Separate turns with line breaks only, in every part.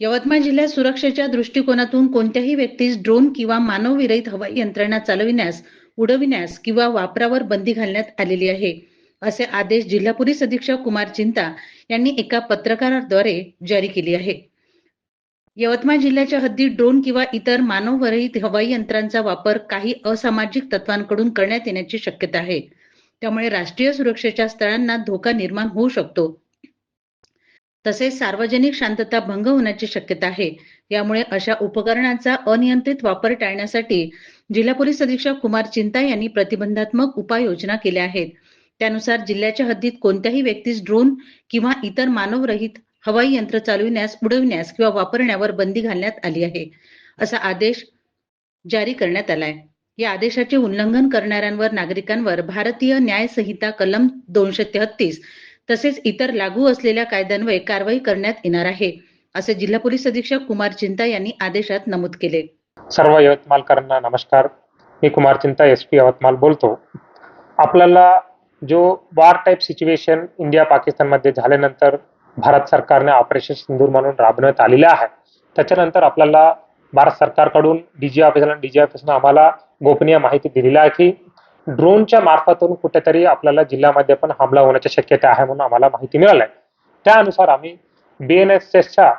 यवतमाळ जिल्ह्यात सुरक्षेच्या दृष्टिकोनातून कोणत्याही व्यक्तीस ड्रोन किंवा मानवविरहित हवाई यंत्रणा चालविण्यास उडविण्यास किंवा वापरावर बंदी घालण्यात आलेली आहे असे आदेश जिल्हा पोलीस अधीक्षक कुमार चिंता यांनी एका पत्रकाराद्वारे जारी केली आहे. यवतमाळ जिल्ह्याच्या हद्दीत ड्रोन किंवा इतर मानवविरहित हवाई यंत्रांचा वापर काही असामाजिक तत्वांकडून करण्यात येण्याची शक्यता आहे. त्यामुळे राष्ट्रीय सुरक्षेच्या स्थळांना धोका निर्माण होऊ शकतो तसेच सार्वजनिक शांतता भंग होण्याची शक्यता आहे. यामुळे अशा उपकरणांचा अनियंत्रित वापर टाळण्यासाठी जिल्हा पोलीस अधीक्षक कुमार चिंता यांनी प्रतिबंधात्मक उपाययोजना केल्या आहेत. त्यानुसार जिल्ह्याच्या हद्दीत कोणत्याही व्यक्तीस ड्रोन किंवा इतर मानवरहित हवाई यंत्र चालविण्यास उडविण्यास किंवा वापरण्यावर बंदी घालण्यात आली आहे. असा आदेश जारी करण्यात आलाय. या आदेशाचे उल्लंघन करणाऱ्यांवर नागरिकांवर भारतीय न्याय संहिता कलम दोनशे तेहतीस तसेच इतर लागू असलेल्या कायद्यान्वये कारवाई करण्यात येणार आहे असे जिल्हा पोलीस अधीक्षक कुमार चिंता यांनी आदेशात नमूद केले.
सर्व यवतमालकरांना नमस्कार. मी कुमार चिंता एस पी यवतमाल बोलतो. आपल्याला जो वॉर टाईप सिच्युएशन इंडिया पाकिस्तानमध्ये झाल्यानंतर भारत सरकारने ऑपरेशन सिंदूर म्हणून राबवण्यात आलेलं आहे. त्याच्यानंतर आपल्याला भारत सरकारकडून डीजी ऑफिसला डी जी ऑफिसनं आम्हाला गोपनीय माहिती दिलेली आहे की ड्रोनच्या मार्फतून कुठेतरी आपल्याला जिल्ह्यामध्ये पण हमला होण्याची शक्यता आहे म्हणून आम्हाला माहिती मिळाली आहे त्यानुसार आम्ही बी एन एस एसच्या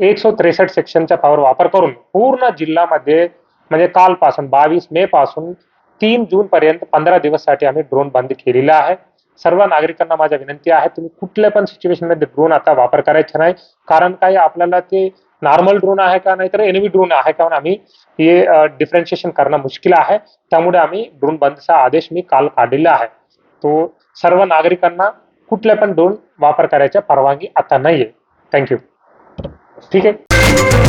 एकशे त्रेसष्ट सेक्शनचा पॉवर वापर करून पूर्ण जिल्ह्यामध्ये म्हणजे कालपासून बावीस मे पासून तीन जून पर्यंत पंधरा दिवससाठी आम्ही ड्रोन बंद केलेला आहे. सर्व नागरिकांना माझ्या विनंती आहे तुम्ही कुठल्या पण सिच्युएशनमध्ये ड्रोन आता वापर करायचा नाही. कारण काय आपल्याला ते नॉर्मल ड्रोन आहे का नाहीतर एनिमी ड्रोन आहे का म्हणून आम्ही हे डिफरेन्शिएशन करणं मुश्किल आहे. त्यामुळे आम्ही ड्रोन बंदचा आदेश मी काल काढलेला आहे. तो सर्व नागरिकांना कुठल्या पण ड्रोन वापर करायची परवानगी आता नाहीये. थँक्यू ठीक आहे?